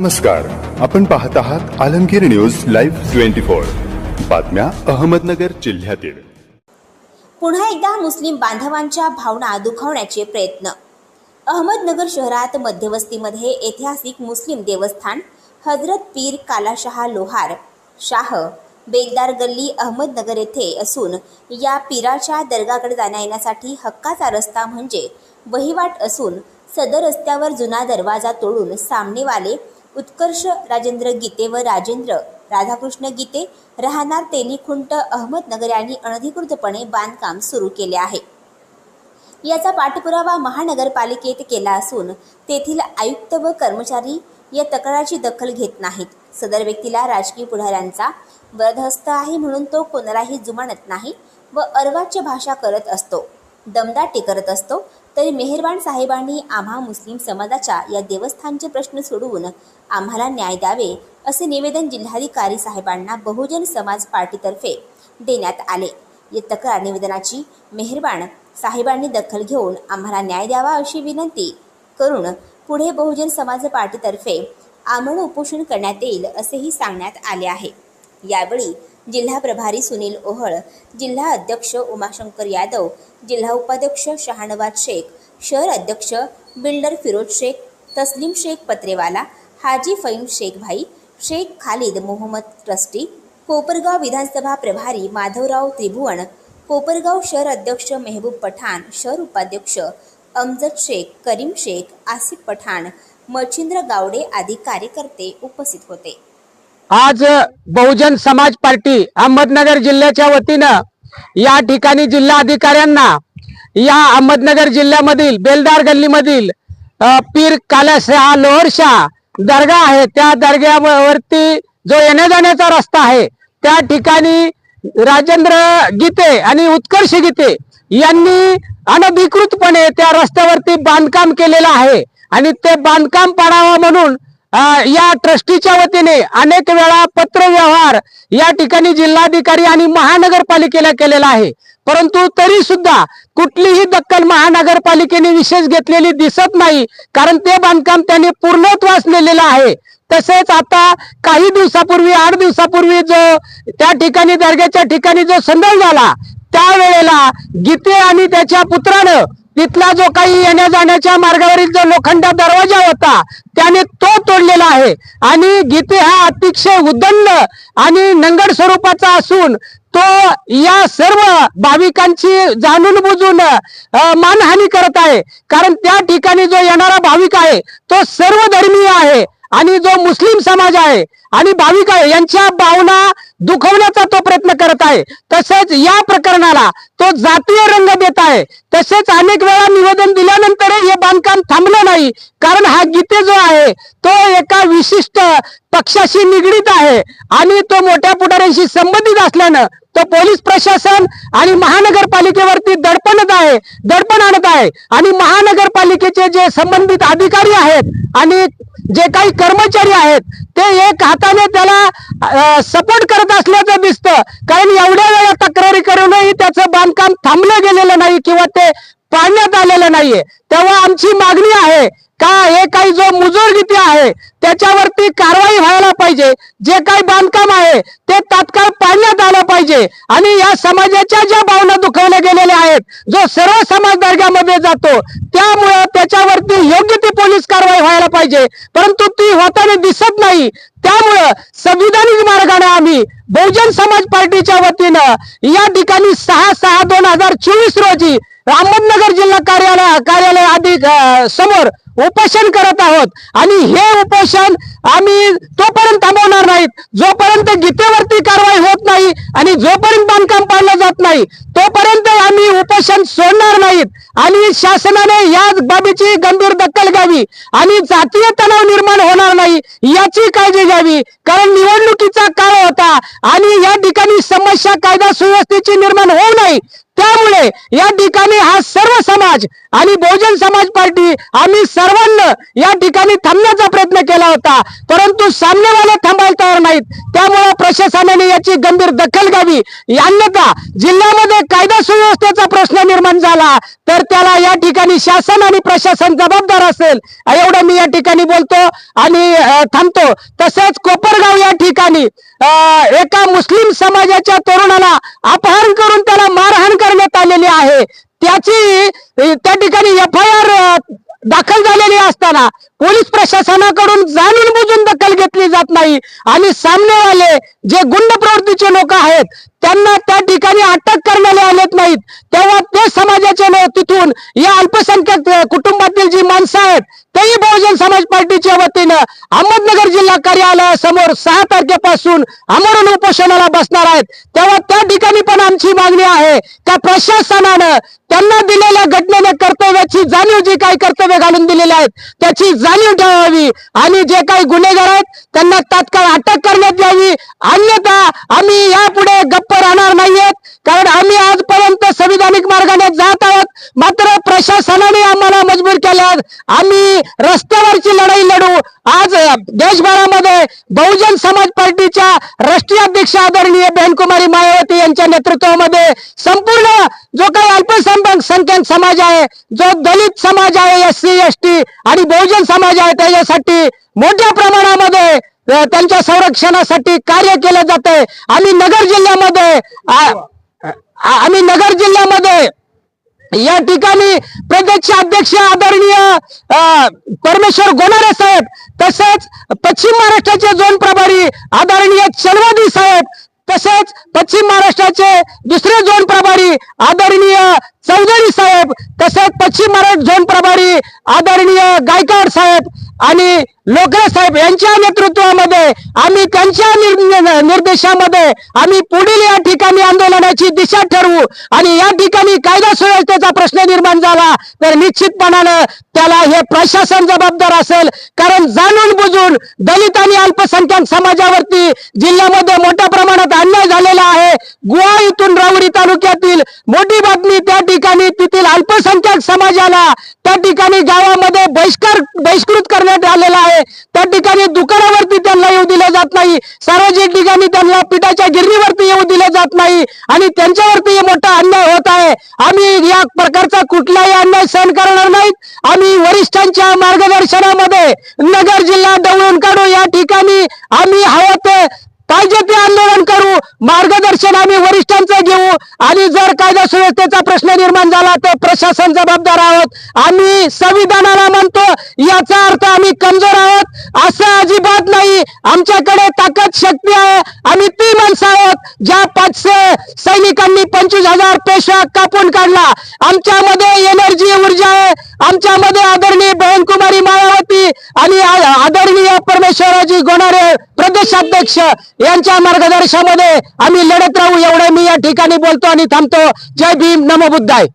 नमस्कार. आपण पाहत आहात Alamgir news live twenty four. बातम्या अहमदनगर जिल्ह्यातील. पुन्हा एकदा मुस्लिम बांधवांच्या भावना दुखावण्याचे प्रयत्न. अहमदनगर शहरात मध्यवस्तीमध्ये ऐतिहासिक मुस्लिम देवस्थान हजरत पीर कालाशहा लोहार शाह बेगदार गल्ली अहमदनगर येथे असून या पीराच्या दर्गाकडे जाण्या येण्यासाठी हक्काचा रस्ता म्हणजे वहिवाट असून सदर रस्त्यावर जुना दरवाजा तोडून सामनेवाले उत्कर्ष राजेंद्र गीते व राजेंद्र राधाकृष्ण गीते राहणार तेलीखुंट अहमदनगर यांनी अनधिकृतपणे बांधकाम सुरू केले आहे. याचा पाठपुरावा महानगरपालिकेत केला असून तेथील आयुक्त व कर्मचारी या तक्राराची दखल घेत नाहीत. सदर व्यक्तीला राजकीय पुढाऱ्यांचा वरदहस्त आहे म्हणून तो कोणालाही जुमानत नाही व अर्वाच्य भाषा करत असतो दमदाटी करत असतो तरी मेहरबान साहेबांनी आम्हा मुस्लिम समाजाच्या या देवस्थानचे प्रश्न सोडवून आम्हाला न्याय द्यावे असे निवेदन जिल्हाधिकारी साहेबांना बहुजन समाज पार्टीतर्फे देण्यात आले. या तक्रार निवेदनाची मेहरबान साहेबांनी दखल घेऊन आम्हाला न्याय द्यावा अशी विनंती करून पुढे बहुजन समाज पार्टीतर्फे आमरण उपोषण करण्यात येईल असेही सांगण्यात आले आहे. यावेळी जिल्हा प्रभारी सुनील ओहळ जिल्हा अध्यक्ष उमाशंकर यादव जिल्हा उपाध्यक्ष शहानवाज शेख शहर अध्यक्ष बिल्डर फिरोज शेख तस्लीम शेख पत्रेवाला हाजी फईम शेख भाई शेख खालिद मोहम्मद ट्रस्टी कोपरगाव विधानसभा प्रभारी माधवराव त्रिभुवन कोपरगाव शहर अध्यक्ष मेहबूब पठाण शहर उपाध्यक्ष अमजद शेख करीम शेख आसिफ पठाण मच्छिंद्र गावडे आदी कार्यकर्ते उपस्थित होते. आज बहुजन समाज पार्टी अहमदनगर जिल्ह्याच्या वतीनं या ठिकाणी जिल्हा अधिकाऱ्यांना या अहमदनगर जिल्ह्यामधील बेलदार गल्लीमधील पीर कालाशाह लोहरशा दर्गा आहे. त्या दर्ग्यावरती जो येण्या जाण्याचा रस्ता आहे त्या ठिकाणी राजेंद्र गीते आणि उत्कर्ष गीते यांनी अनधिकृतपणे त्या रस्त्यावरती बांधकाम केलेलं आहे. आणि ते बांधकाम पाडावं म्हणून या ट्रस्टीच्या वतीने अनेक वेळा पत्र व्यवहार या ठिकाणी जिल्हाधिकारी आणि महानगरपालिकेला केलेला आहे. परंतु तरी सुद्धा कुठलीही दक्कल महानगरपालिकेने विशेष घेतलेली दिसत नाही कारण ते बांधकाम त्यांनी पूर्णत्वास नेलेलं आहे. तसेच आता काही दिवसापूर्वी आठ दिवसापूर्वी जो त्या ठिकाणी दर्ग्याच्या ठिकाणी जो संदर्भ झाला त्यावेळेला गीते आणि त्याच्या पुत्रानं तिथला जो काही येण्या जाण्याच्या मार्गावरील जो लोखंडा दरवाजा होता त्याने तो तोडलेला आहे. आणि गीते हा अतिशय उदंड आणि नंगड स्वरूपाचा असून तो या सर्व भाविकांची जाणून बुजून मानहानी करत आहे. कारण त्या ठिकाणी जो येणारा भाविक आहे तो सर्व धर्मीय आहे आणि जो मुस्लिम समाज आहे आणि भाविक आहे यांच्या भावना दुखवण्याचा तो प्रयत्न करत आहे. तसेच या प्रकरणाला तो जातीय रंग देत आहे. तसेच अनेक वेळा निवेदन दिल्यानंतर हे बांधकाम थांबलं नाही. कारण हा गीते जो आहे तो एका विशिष्ट पक्षाशी निगडीत आहे. आणि तो मोठ्या असल्यानं तो पोलीस प्रशासन आणि महानगरपालिकेवरती दडपणत आहे दडपण आणत आहे. आणि महानगरपालिकेचे जे संबंधित अधिकारी आहेत आणि जे काही कर्मचारी आहेत ते एक हाताने त्याला सपोर्ट करत असल्याचं दिसतं. कारण एवढ्या वेळा तक्रारी करूनही त्याचं बांधकाम थांबलं गेलेलं नाही किंवा ते पाडण्यात आलेलं नाहीये. तेव्हा आमची मागणी आहे का हे काही जो मुजोर आहे त्याच्यावरती कारवाई व्हायला पाहिजे. जे काही बांधकाम आहे ते तात्काळ पाहिजे. आणि या समाजाच्या ज्या भावना दुखावल्या गेलेल्या आहेत जो सर्व समाज दर्ग्यामध्ये जातो त्यामुळं त्याच्यावरती योग्य ती पोलीस कारवाई व्हायला पाहिजे. परंतु ती होताना दिसत नाही. त्यामुळं संविधानिक मार्गाने आम्ही बहुजन समाज पार्टीच्या वतीनं या ठिकाणी सहा सहा दोन हजार चोवीस रोजी अहमदनगर जिल्हा कार्यालय कार्यालय आधी समोर उपोषण करत आहोत. आणि हे उपोषण आम्ही तोपर्यंत थांबवणार नाहीत. जोपर्यंत गीतेवरती कारवाई होत नाही आणि जोपर्यंत बांधकाम पाडलं जात नाही तोपर्यंत आम्ही उपोषण सोडणार नाहीत. आणि शासनाने या बाबीची गंभीर दखल घ्यावी आणि जातीय तणाव निर्माण होणार नाही याची काळजी घ्यावी. कारण निवडणुकीचा काळ होता आणि या ठिकाणी समस्या कायदा सुव्यवस्थेची निर्माण होऊ नये. त्यामुळे या ठिकाणी हा सर्व समाज आणि बहुजन समाज पार्टी आम्ही सर्वांना या ठिकाणी थांबण्याचा प्रयत्न केला होता. परंतु सामनेवाले थांबायला तयार नाहीत. त्यामुळे प्रशासनाने याची गंभीर दखल घ्यावी. अन्यथा जिल्ह्यामध्ये कायदा सुव्यवस्थेचा प्रश्न निर्माण झाला तर त्याला या ठिकाणी शासन आणि प्रशासन जबाबदार असेल. एवढं मी या ठिकाणी बोलतो आणि थांबतो. तसेच कोपरगाव या ठिकाणी एका मुस्लिम समाजाच्या तरुणाला अपहरण करून त्याला मारहाण करण्यात आलेली आहे. त्याची त्या ठिकाणी एफ आय आर दाखल झालेली असताना पोलीस प्रशासनाकडून जाणून बुजून दखल घेतली जात नाही. आणि सामनेवाले जे गुंड प्रवृत्तीचे लोक आहेत त्यांना त्या ठिकाणी अटक करण्याला आलेत नाहीत. तेव्हा समाजाचे लोक तिथून या अल्पसंख्याक कुटुंबातील जी माणसं आहेत तेही बहुजन समाज पार्टीच्या वतीनं अहमदनगर जिल्हा कार्यालयासमोर सहा तारखेपासून आमरण उपोषणाला बसणार आहेत. तेव्हा त्या ठिकाणी पण आमची मागणी आहे त्या प्रशासनानं त्यांना दिलेल्या घटनेने कर्तव्याची जाणीव जी काही कर्तव्य घालून दिलेली आहेत त्याची जाणीव ठेवावी आणि जे काही गुन्हेगार आहेत त्यांना तात्काळ अटक करण्यात यावी. अन्यथा आम्ही यापुढे गप्प राहणार नाहीयेत. कारण आम्ही आजपर्यंत संविधानिक मार्गाने जात आहोत मात्र प्रशासनाने आम्हाला मजबूर केल्यास आम्ही रस्त्यावरची लढाई लढू आज देशभरामध्ये बहुजन समाज पार्टीच्या राष्ट्रीय अध्यक्ष आदरणीय बहनकुमारी मायावती यांच्या नेतृत्वामध्ये संपूर्ण जो काही अल्पसंख्याक समाज आहे जो दलित समाज आहे एस सी एस टी आणि बहुजन समाज आहे त्याच्यासाठी मोठ्या प्रमाणामध्ये त्यांच्या संरक्षणासाठी कार्य केलं जात आहे आम्ही नगर जिल्ह्यामध्ये आम्ही नगर जिल्ह्यामध्ये या ठिकाणी प्रदेश अध्यक्ष आदरणीय परमेश्वर गोनारे साहेब तसेच पश्चिम महाराष्ट्राचे झोन प्रभारी आदरणीय चलवादी साहेब तसेच पश्चिम महाराष्ट्राचे दुसरे झोन प्रभारी आदरणीय चौधरी साहेब तसेच पश्चिम महाराष्ट्र झोन प्रभारी आदरणीय गायकवाड साहेब आणि लोकरे साहेब यांच्या नेतृत्वामध्ये आम्ही त्यांच्या निर्देशामध्ये आम्ही पुढील या ठिकाणी आंदोलनाची दिशा ठरवू आणि या ठिकाणी कायदा सुव्यवस्थेचा प्रश्न निर्माण झाला तर निश्चितपणानं त्याला हे प्रशासन जबाबदार असेल. कारण जाणून बुजून दलित आणि अल्पसंख्याक समाजावरती जिल्ह्यामध्ये मोठ्या प्रमाणात अन्याय झालेला आहे. गुवा इथून रावडी तालुक्यातील मोठी बातमी त्या ठिकाणी तेथील अल्पसंख्याक समाजाला त्या ठिकाणी गावामध्ये बहिष्कार बहिष्कृत करण्यात आलेला आहे. त्या ठिकाणी दुकानावरती त्यांना येऊ दिलं जात नाही. सार्वजनिक ठिकाणी त्यांना पिठाच्या गिरणीवरती येऊ दिलं जात नाही. आणि त्यांच्यावरती मोठा अन्याय होत आहे. आम्ही या प्रकारचा कुठलाही अन्याय सहन करणार नाहीत. आम्ही वरिष्ठांच्या मार्गदर्शनामध्ये नगर जिल्हा दवळून काढू. या ठिकाणी आम्ही हवं ते पाहिजे ते आंदोलन मार्गदर्शन आम्ही वरिष्ठांचं घेऊ. आणि जर कायदा सुव्यवस्थेचा प्रश्न निर्माण झाला तर प्रशासन जबाबदार आहोत. आम्ही संविधानाला म्हणतो याचा अर्थ आम्ही कमजोर आहोत. असं अजिबात नाही. आमच्याकडे ताकद शक्ती आहे. आम्ही ती माणसं आहोत. ज्या पाचशे सैनिकांनी पंचवीस हजार पेशवा कापून काढला. आमच्यामध्ये एनर्जी ऊर्जा आहे. आमच्यामध्ये आदरणीय बहनकुमारी माळ आणि आदरणीय परमेश्वराजी गोणारे प्रदेशाध्यक्ष यांच्या मार्गदर्शनामध्ये आम्ही लढत राहू एवढे मी या ठिकाणी बोलतो आणि थांबतो. जय भीम नमो बुद्धाय.